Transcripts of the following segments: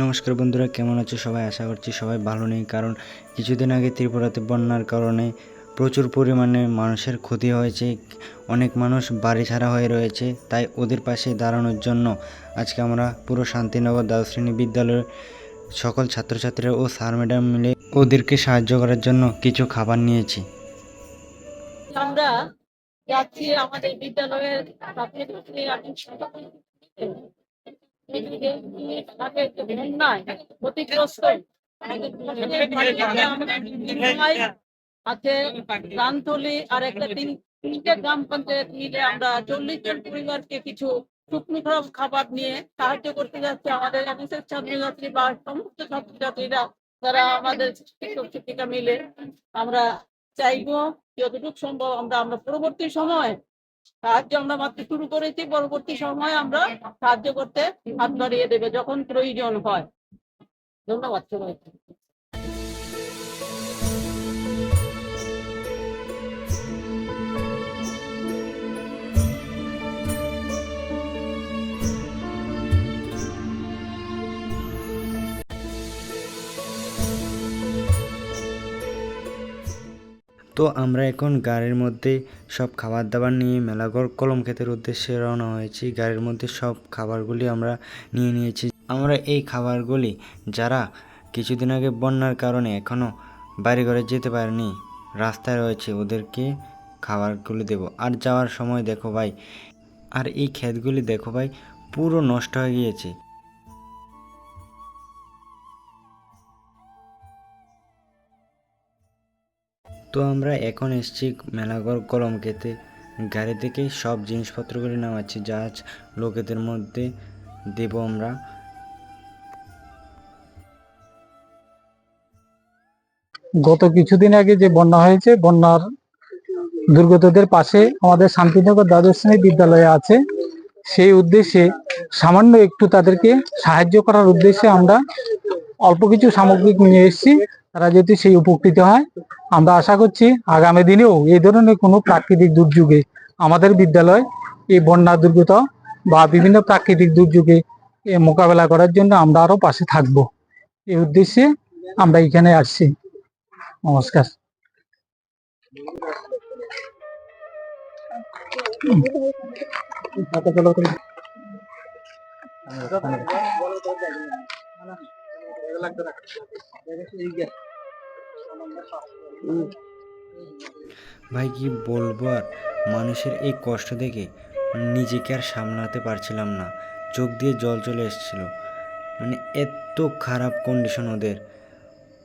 নমস্কার বন্ধুরা, কেমন আছো সবাই? আশা করছি সবাই ভালো নেই, কারণ কিছুদিন আগে ত্রিপুরাতে বন্যার কারণে প্রচুর পরিমাণে মানুষের ক্ষতি হয়েছে। অনেক মানুষ বাড়ি ছাড়া হয়ে রয়েছে, তাই ওদের পাশে দাঁড়ানোর জন্য আজকে আমরা পুরো শান্তিনগর দ্বাদশ শ্রেণি বিদ্যালয়ের সকল ছাত্রছাত্রীরা ও স্যার ম্যাডাম মিলে ওদেরকে সাহায্য করার জন্য কিছু খাবার নিয়েছি। আমরা যাচ্ছি আমাদের বিদ্যালয়ের আছে গানতলি আর একটা তিন তিনটে গ্রাম পঞ্চায়েত মিলে আমরা চল্লিশ জন পরিবারকে কিছু শুকনো খারাপ খাবার নিয়ে সাহায্য করতে যাচ্ছে আমাদের এনএসএস ছাত্রছাত্রী বা সমস্ত ছাত্রছাত্রীরা তারা আমাদের শিক্ষক শিক্ষিকা মিলে আমরা চাইব যতটুকু সম্ভব আমরা আমরা পরবর্তী সময় সাহায্য আমরা মাত্র শুরু করেছি, পরবর্তী সময় আমরা সাহায্য করতে হাত বাড়িয়ে দেবে, যখন প্রয়োজন হয়। ধন্যবাদ সবাইকে। তো আমরা এখন গাড়ির মধ্যে সব খাবার দাবার নিয়ে মেলাঘর কলম ক্ষেতের উদ্দেশ্যে রওনা হয়েছি। গাড়ির মধ্যে সব খাবারগুলি আমরা নিয়ে নিয়েছি। আমরা এই খাবারগুলি যারা কিছুদিন আগে বন্যার কারণে এখনও বাড়ি ঘরে যেতে পারেনি, রাস্তায় রয়েছে, ওদেরকে খাবারগুলি দেব। আর যাওয়ার সময় দেখো ভাই, আর এই ক্ষেতগুলি দেখো ভাই, পুরো নষ্ট হয়ে গিয়েছে। তো আমরা এখন এসেছি মেলাঘর কলম খেতে গাড়ি থেকে সব জিনিসপত্রগুলি নামাচ্ছি যা লোকেদের মধ্যে দেব আমরা। গত কিছুদিন আগে যে বন্যা হয়েছে, বন্যার দুর্গতদের পাশে আমাদের শান্তিনগর দ্বাদশ শ্রেণি বিদ্যালয়ে আছে। সেই উদ্দেশ্যে সামান্য একটু তাদেরকে সাহায্য করার উদ্দেশ্যে আমরা অল্প কিছু সামগ্রিক নিয়ে এসেছি। তারা যদি সেই উপকৃত হয়, আমরা আশা করছি আগামী দিনেও এই ধরনের কোনো প্রাকৃতিক দুর্যোগে আমাদের বিদ্যালয় এই বন্যা দুর্গত বা বিভিন্ন প্রাকৃতিক দুর্যোগে মোকাবেলা করার জন্য আমরা আরও পাশে থাকব। এই উদ্দেশ্যে আমরা এখানে আসছি। নমস্কার। ভাই, কি বলব আর? মানুষের এই কষ্ট দেখে নিজেকে আর সামলাতে পারছিলাম না। চোখ দিয়ে জল চলে এসেছিল। মানে এত খারাপ কন্ডিশন ওদের।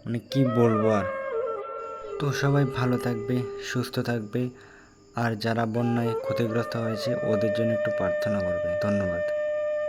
মানে কি বলব আর? তো সবাই ভালো থাকবে, সুস্থ থাকবে। আর যারা বন্যায় ক্ষতিগ্রস্ত হয়েছে, ওদের জন্য একটু প্রার্থনা করবে। ধন্যবাদ।